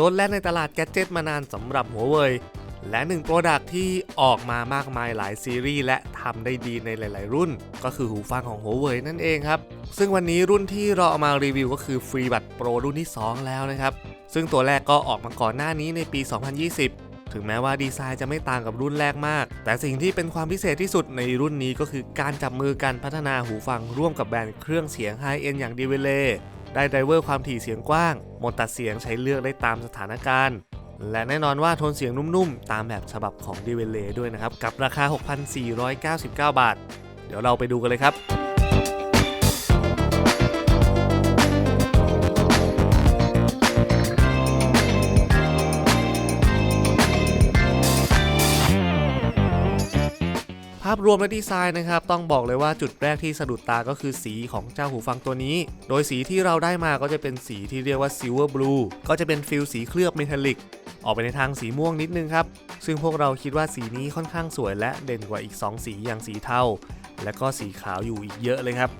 ลดแล่นในตลาดแกดเจิตมานานสำหรับหัวเว่ยและหนึ่งโปรดักที่ออกมามากมายหลายซีรีส์และทำได้ดีในหลาย ๆ รุ่น ก็คือหูฟังของหัวเว่ยนั่นเองครับ ซึ่งวันนี้รุ่นที่เราเอามารีวิวก็คือฟรีบัตโปรรุ่นที่ 2 แล้วนะครับ ซึ่งตัวแรกก็ออกมาก่อนหน้านี้ในปี 2020 ถึงแม้ว่าดีไซน์จะไม่ต่างกับรุ่นแรกมาก แต่สิ่งที่เป็นความพิเศษที่สุดในรุ่นนี้ก็คือการจับมือกันพัฒนาหูฟังร่วมกับแบรนด์เครื่องเสียงไฮเอ็นอย่าง d ีเวเล ได้ไดเวอร์ความถี่เสียงกว้าง โหมดตัดเสียงใช้เลือกได้ตามสถานการณ์ และแน่นอนว่าโทนเสียงนุ่มๆ ตามแบบฉบับของ d ีเวเลด้วยนะครับ กับราคา 6,499 บาท เดี๋ยวเราไปดูกันเลยครับาพรวมและดีไซน์นะครับต้องบอกเลยว่าจุดแรกที่สะดุดตาก็คือสีของเจ้าหูฟังตัวนี้ โดยสีที่เราได้มาก็จะเป็นสีที่เรียกว่า Silver Blue ก็จะเป็นฟิลสีเคลือบเมทัลลิกออกไปในทางสีม่วงนิดนึงครับ ซึ่งพวกเราคิดว่าสีนี้ค่อนข้างสวยและเด่นกว่าอีก 2 สีอย่างสีเทาและก็สีขาวอยู่อีกเยอะเลยครับ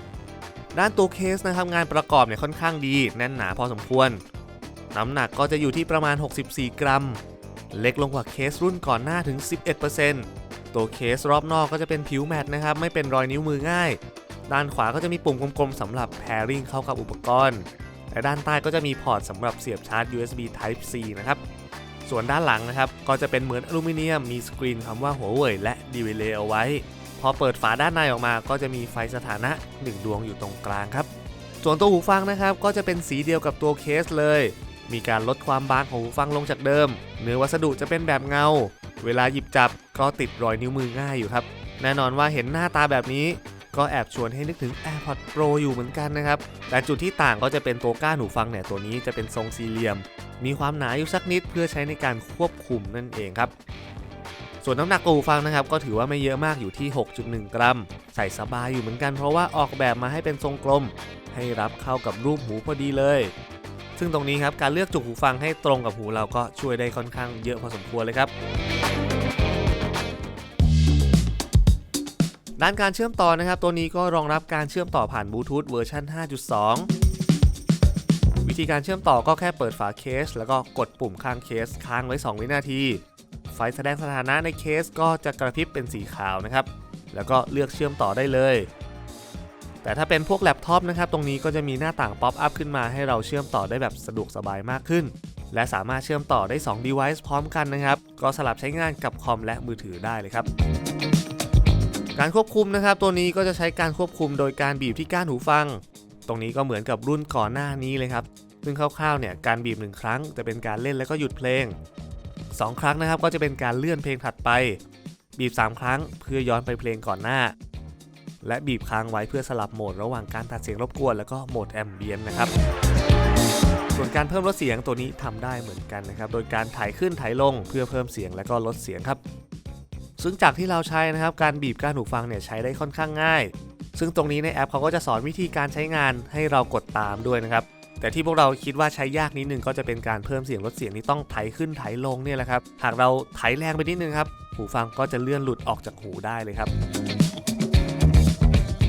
ด้านตัวเคสนะครับงานประกอบเนี่ยค่อนข้างดีแน่นหนาพอสมควร น้ำหนักก็จะอยู่ที่ประมาณ 64 กรัม เล็กลงกว่าเคสรุ่นก่อนหน้าถึง 11% ตัวเคสรอบนอกก็จะเป็นผิวแมตต์นะครับ ไม่เป็นรอยนิ้วมือง่าย ด้านขวาก็จะมีปุ่มกลมๆสำหรับ pairing เข้ากับอุปกรณ์ และด้านใต้ก็จะมีพอร์ตสำหรับเสียบชาร์จ USB Type C นะครับ ส่วนด้านหลังนะครับ ก็จะเป็นเหมือนอลูมิเนียม มีสกรีนคำว่าหัวเว่ยและดีเวเลเอาไว้ พอเปิดฝาด้านในออกมา ก็จะมีไฟสถานะ 1 ดวงอยู่ตรงกลางครับ ส่วนตัวหูฟังนะครับ ก็จะเป็นสีเดียวกับตัวเคสเลย มีการลดความบางของหูฟังลงจากเดิม เนื้อวัสดุจะเป็นแบบเงา เวลาหยิบจับก็ติดรอยนิ้วมือง่ายอยู่ครับ แน่นอนว่าเห็นหน้าตาแบบนี้ ก็แอบชวนให้นึกถึง AirPods Pro อยู่เหมือนกันนะครับ แต่จุดที่ต่างก็จะเป็นตัวก้านหูฟังเนี่ยตัวนี้จะเป็นทรงสี่เหลี่ยม มีความหนาอยู่สักนิดเพื่อใช้ในการควบคุมนั่นเองครับส่วนน้ำหนักหูฟังนะครับก็ถือว่าไม่เยอะมากอยู่ที่ 6.1 กรัม ใส่สบายอยู่เหมือนกันเพราะว่าออกแบบมาให้เป็นทรงกลม ให้รับเข้ากับรูปหูพอดีเลย ซึ่งตรงนี้ครับการเลือกจุกหูฟังให้ตรงกับหูเราก็ช่วยได้ค่อนข้างเยอะพอสมควรเลยครับด้านการเชื่อมต่อนะครับ ตัวนี้ก็รองรับการเชื่อมต่อผ่านบลูทูธเวอร์ชัน5.2 วิธีการเชื่อมต่อก็แค่เปิดฝาเคส แล้วก็กดปุ่มข้างเคสค้างไว้ 2 วินาที ไฟแสดงสถานะในเคสก็จะกระพริบเป็นสีขาวนะครับ แล้วก็เลือกเชื่อมต่อได้เลย แต่ถ้าเป็นพวกแล็ปท็อปนะครับตรงนี้ก็จะมีหน้าต่างป๊อปอัพขึ้นมาให้เราเชื่อมต่อได้แบบสะดวกสบายมากขึ้น และสามารถเชื่อมต่อได้ 2 device พร้อมกันนะครับ ก็สลับใช้งานกับคอมและมือถือได้เลยครับการควบคุมนะครับตัวนี้ก็จะใช้การควบคุมโดยการบีบที่ก้านหูฟัง ตรงนี้ก็เหมือนกับรุ่นก่อนหน้านี้เลยครับซึ่งคร่าวๆเนี่ยการบีบ1ครั้งจะเป็นการเล่นแล้วก็หยุดเพลง 2 ครั้งนะครับก็จะเป็นการเลื่อนเพลงถัดไป บีบ 3 ครั้งเพื่อย้อนไปเพลงก่อนหน้า และบีบค้างไว้เพื่อสลับโหมดระหว่างการตัดเสียงรบกวนแล้วก็โหมดแอมเบียนนะครับ ส่วนการเพิ่มลดเสียงตัวนี้ทำได้เหมือนกันนะครับ โดยการถ่ายขึ้นถ่ายลงเพื่อเพิ่มเสียงและก็ลดเสียงครับ ซึ่งจากที่เราใช้นะครับการบีบก้านหูฟังเนี่ยใช้ได้ค่อนข้างง่าย ซึ่งตรงนี้ในแอปเขาก็จะสอนวิธีการใช้งานให้เรากดตามด้วยนะครับแต่ที่พวกเราคิดว่าใช้ยากนิดนึงก็จะเป็นการเพิ่มเสียงลดเสียงที่ต้องไถขึ้นไถลงเนี่ยแหละครับ หากเราไถแรงไปนิดนึงครับ หูฟังก็จะเลื่อนหลุดออกจากหูได้เลยครับ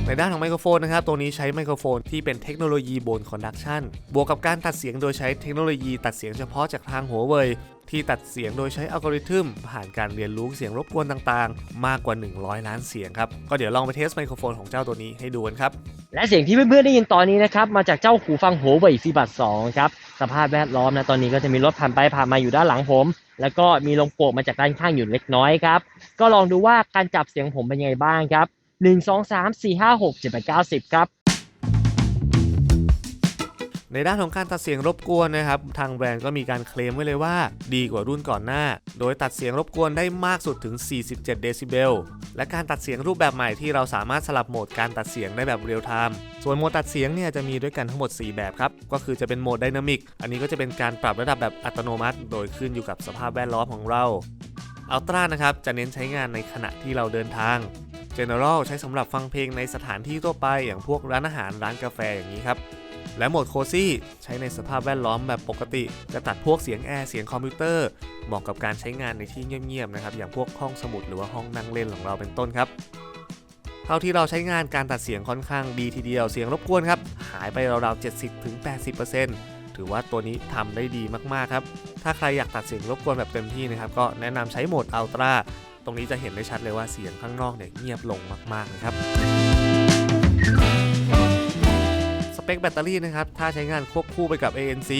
ในด้านของไมโครโฟนนะครับ ตัวนี้ใช้ไมโครโฟนที่เป็นเทคโนโลยีโบนคอนดักชันบวกกับการตัดเสียงโดยใช้เทคโนโลยีตัดเสียงเฉพาะจากทางหัวเว่ยที่ตัดเสียงโดยใช้อัลกอริทึมผ่านการเรียนรู้เสียงรบกวนต่างๆ มากกว่า 100 ล้านเสียงครับ ก็เดี๋ยวลองไปเทสไมโครโฟนของเจ้าตัวนี้ให้ดูกันครับ และเสียงที่เพื่อนๆได้ยินตอนนี้นะครับมาจากเจ้าหูฟังหัวเว่ยฟีบัต2ครับสภาพแวดล้อมนะตอนนี้ก็จะมีรถผ่านไปผ่านมาอยู่ด้านหลังผม แล้วก็มีลมโป่งมาจากด้านข้างอยู่เล็กน้อยครับก็ลองดูว่าการจับเสียงผมเป็นยังไงบ้างครับ 1 2 3 4 5 6 7 8 9 10 ครับในด้านของการตัดเสียงรบกวนนะครับ ทางแบรนด์ก็มีการเคลมไว้เลยว่า ดีกว่ารุ่นก่อนหน้า โดยตัดเสียงรบกวนได้มากสุดถึง 47 เดซิเบล และการตัดเสียงรูปแบบใหม่ที่เราสามารถสลับโหมดการตัดเสียงได้แบบเรียลไทม์ ส่วนโหมดตัดเสียงเนี่ยจะมีด้วยกันทั้งหมด 4 แบบครับ ก็คือจะเป็นโหมดไดนามิก อันนี้ก็จะเป็นการปรับระดับแบบอัตโนมัติ โดยขึ้นอยู่กับสภาพแวดล้อมของเราอัลตร้านะครับจะเน้นใช้งานในขณะที่เราเดินทาง General ใช้สำหรับฟังเพลงในสถานที่ทั่วไปอย่างพวกร้านอาหารร้านกาแฟอย่างนี้ครับ และโหมดโคซี่ใช้ในสภาพแวดล้อมแบบปกติ จะตัดพวกเสียงแอร์เสียงคอมพิวเตอร์เหมาะกับการใช้งานในที่เงียบๆนะครับอย่างพวกห้องสมุดหรือว่าห้องนั่งเล่นของเราเป็นต้นครับเท่าที่เราใช้งานการตัดเสียงค่อนข้างดีทีเดียวเสียงรบกวนครับ หายไปราวๆ 70-80%ถถือว่าตัวนี้ทำได้ดีมากๆครับ ถ้าใครอยากตัดเสียงรบกวนแบบเต็มที่นะครับ ก็แนะนำใช้โหมด Ultra ตรงนี้จะเห็นได้ชัดเลยว่าเสียงข้างนอกเนี่ยเงียบลงมากๆนะครับสเปคแบตเตอรี่นะครับถ้าใช้งานควบคู่ไปกับ ANC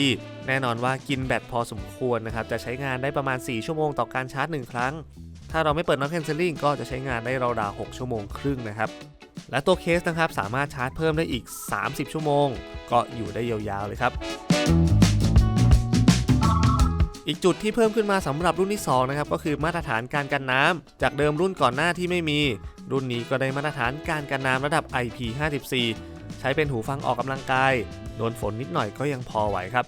แน่นอนว่ากินแบตพอสมควรนะครับจะใช้งานได้ประมาณ 4 ชั่วโมงต่อการชาร์จ 1 ครั้ง ถ้าเราไม่เปิด Noise Cancelling ก็จะใช้งานได้ราวๆ6ชั่วโมงครึ่งนะครับและตัวเคสนะครับสามารถชาร์จเพิ่มได้อีก 30 ชั่วโมง ก็อยู่ได้ยาวๆเลยครับ อีกจุดที่เพิ่มขึ้นมาสำหรับรุ่นที่2นะครับก็คือมาตรฐานการกันน้ำจากเดิมรุ่นก่อนหน้าที่ไม่มี รุ่นนี้ก็ได้มาตรฐานการกันน้ำระดับ IP54 ใช้เป็นหูฟังออกกำลังกายโดนฝนนิดหน่อยก็ยังพอไหวครับ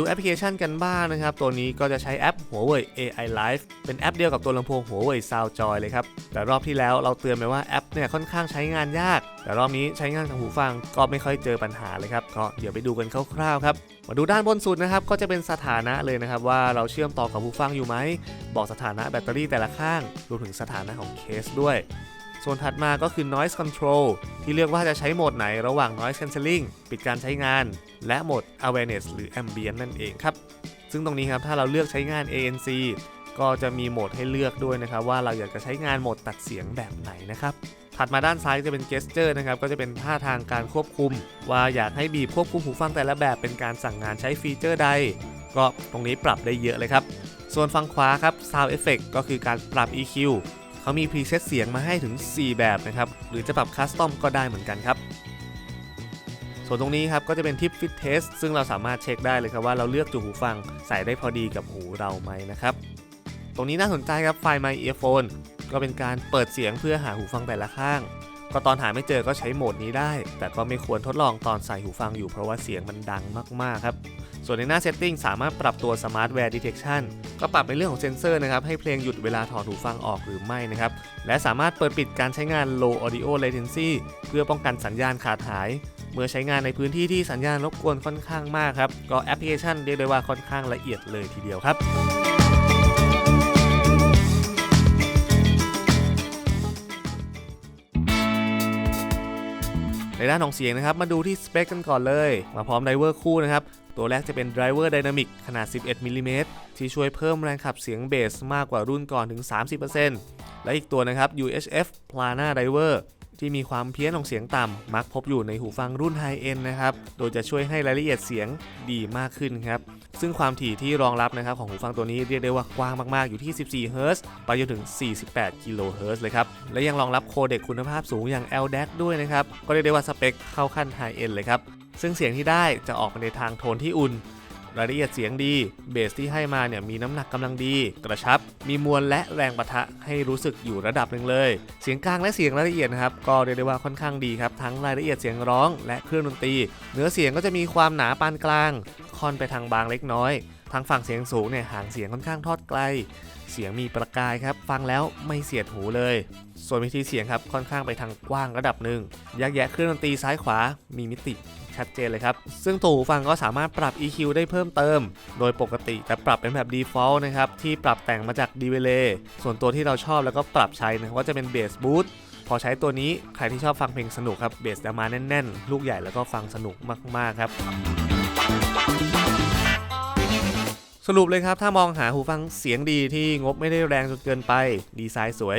ดูแอปพลิเคชันกันบ้างนะครับ ตัวนี้ก็จะใช้แอป Huawei AI Live เป็นแอปเดียวกับตัวลำโพง Huawei SoundJoy เลยครับ แต่รอบที่แล้วเราเตือนไปว่าแอปเนี่ยค่อนข้างใช้งานยาก แต่รอบนี้ใช้งานกับหูฟังก็ไม่ค่อยเจอปัญหาเลยครับ ก็เดี๋ยวไปดูกันคร่าวๆครับ มาดูด้านบนสุดนะครับ ก็จะเป็นสถานะเลยนะครับ ว่าเราเชื่อมต่อกับหูฟังอยู่ไหม บอกสถานะแบตเตอรี่แต่ละข้าง รวมถึงสถานะของเคสด้วย ส่วนถัดมาก็คือ noise control ที่เลือกว่าจะใช้โหมดไหนระหว่าง noise cancelling ปิดการใช้งาน และโหมด awareness หรือ ambient นั่นเองครับ ซึ่งตรงนี้ครับถ้าเราเลือกใช้งาน ANC ก็จะมีโหมดให้เลือกด้วยนะครับ ว่าเราอยากจะใช้งานโหมดตัดเสียงแบบไหนนะครับ ถัดมาด้านซ้ายจะเป็น gesture นะครับ ก็จะเป็นท่าทางการควบคุม ว่าอยากให้บีบควบคุมหูฟังแต่ละแบบเป็นการสั่งงานใช้ฟีเจอร์ใด ก็ตรงนี้ปรับได้เยอะเลยครับ ส่วนฝั่งขวาครับ sound effect ก็คือการปรับ EQ เขามีพรีเซตเสียงมาให้ถึง 4 แบบนะครับ หรือจะปรับคัสตอมก็ได้เหมือนกันครับ ส่วนตรงนี้ครับก็จะเป็นทิปฟิตเทสซึ่งเราสามารถเช็คได้เลยครับว่าเราเลือกจุหูฟังใส่ได้พอดีกับหูเราไหมนะครับ ตรงนี้น่าสนใจครับไฟล์ My Earphone ก็เป็นการเปิดเสียงเพื่อหาหูฟังแต่ละข้าง ก็ตอนหาไม่เจอก็ใช้โหมดนี้ได้ แต่ก็ไม่ควรทดลองตอนใส่หูฟังอยู่เพราะว่าเสียงมันดังมากๆครับ ส่วนในหน้า Setting สามารถปรับตัว Smart Wear Detection ก็ปรับในเรื่องของเซนเซอร์นะครับให้เพลงหยุดเวลาถอดหูฟังออกหรือไม่นะครับและสามารถเปิดปิดการใช้งาน Low Audio Latency เพื่อป้องกันสัญญาณขาดหาย เมื่อใช้งานในพื้นที่ที่สัญญาณรบกวนค่อนข้างมากครับก็แอปพลิเคชันเรียกได้ว่าค่อนข้างละเอียดเลยทีเดียวครับ ในด้านของเสียงนะครับ มาดูที่สเปคกันก่อนเลย มาพร้อมไดเวอร์คู่นะครับ ตัวแรกจะเป็นไดเวอร์ไดนามิกขนาด 11มิลลิเมตรที่ช่วยเพิ่มแรงขับเสียงเบสมากกว่ารุ่นก่อนถึง 30%และอีกตัวนะครับ UHF Plana Driver ที่มีความเพี้ยนของเสียงต่ำมักพบอยู่ในหูฟังรุ่นไฮเอ็นนะครับ โดยจะช่วยให้รายละเอียดเสียงดีมากขึ้นครับ ซึ่งความถี่ที่รองรับนะครับของหูฟังตัวนี้เรียกได้ว่ากว้างมาก ๆ อยู่ที่ 14 เฮิรตซ์ไปจนถึง 48 กิโลเฮิรตซ์เลยครับ และยังรองรับโคเด็กคุณภาพสูงอย่าง LDAC ด้วยนะครับ ก็เรียกได้ว่าสเปคเข้าขั้นไฮเอ็นเลยครับ ซึ่งเสียงที่ได้จะออกมาในทางโทนที่อุ่น รายละเอียดเสียงดี เบสที่ให้มาเนี่ยมีน้ำหนักกำลังดี กระชับ มีมวลและแรงปะทะให้รู้สึกอยู่ระดับหนึ่งเลย เสียงกลางและเสียงรายละเอียดนะครับก็เรียกได้ว่าค่อนข้างดีครับทั้งรายละเอียดเสียงร้องและเครื่องดนตรี เนื้อเสียงก็จะมีความหนาปานกลาง ค่อนไปทางบางเล็กน้อยทางฝั่งเสียงสูงเนี่ยห่างเสียงค่อนข้างทอดไกล เสียงมีประกายครับ ฟังแล้วไม่เสียดหูเลย ส่วนวิธีเสียงครับค่อนข้างไปทางกว้างระดับหนึ่งแยกแยะเครื่องดนตรีซ้ายขวามีมิติ ชัดเจนเลยครับ ซึ่งตัวหูฟังก็สามารถปรับ EQ ได้เพิ่มเติม โดยปกติจะปรับเป็นแบบ default นะครับ ที่ปรับแต่งมาจาก d v e l a y ส่วนตัวที่เราชอบแล้วก็ปรับใช้นะว่าจะเป็น Bass Boost พอใช้ตัวนี้ใครที่ชอบฟังเพลงสนุกครับเบสจะมาแน่น ๆ ลูกใหญ่แล้วก็ฟังสนุกมาก ๆ ครับ สรุปเลยครับ ถ้ามองหาหูฟังเสียงดีที่งบไม่ได้แรงจนเกินไป ดีไซน์สวย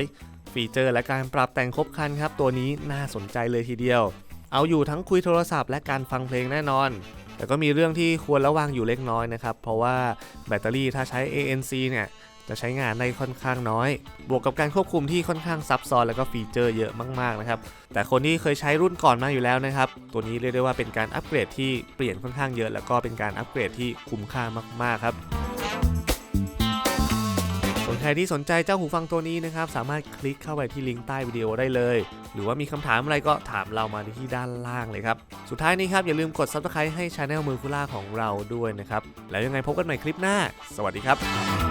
ฟีเจอร์และการปรับแต่งครบครันครับ ตัวนี้น่าสนใจเลยทีเดียว เอาอยู่ทั้งคุยโทรศัพท์และการฟังเพลงแน่นอน แต่ก็มีเรื่องที่ควรระวังอยู่เล็กน้อยนะครับ เพราะว่าแบตเตอรี่ถ้าใช้ ANC เนี่ยจะใช้งานได้ค่อนข้างน้อย บวกกับการควบคุมที่ค่อนข้างซับซ้อนแล้วก็ฟีเจอร์เยอะมากๆนะครับ แต่คนที่เคยใช้รุ่นก่อนมาอยู่แล้วนะครับ ตัวนี้เรียกได้ว่าเป็นการอัปเกรดที่เปลี่ยนค่อนข้างเยอะ แล้วก็เป็นการอัปเกรดที่คุ้มค่ามากๆครับ วนใครที่สนใจเจ้าหูฟังตัวนี้นะครับ สามารถคลิกเข้าไปที่ลิงก์ใต้วิดีโอได้เลย หรือว่ามีคำถามอะไรก็ถามเรามาที่ด้านล่างเลยครับ สุดท้ายนี้ครับอย่าลืมกด subscribe ให้ช anel มือคุล่าของเราด้วยนะครับ แล้วยังไงพบกันใหม่คลิปหน้า สวัสดีครับ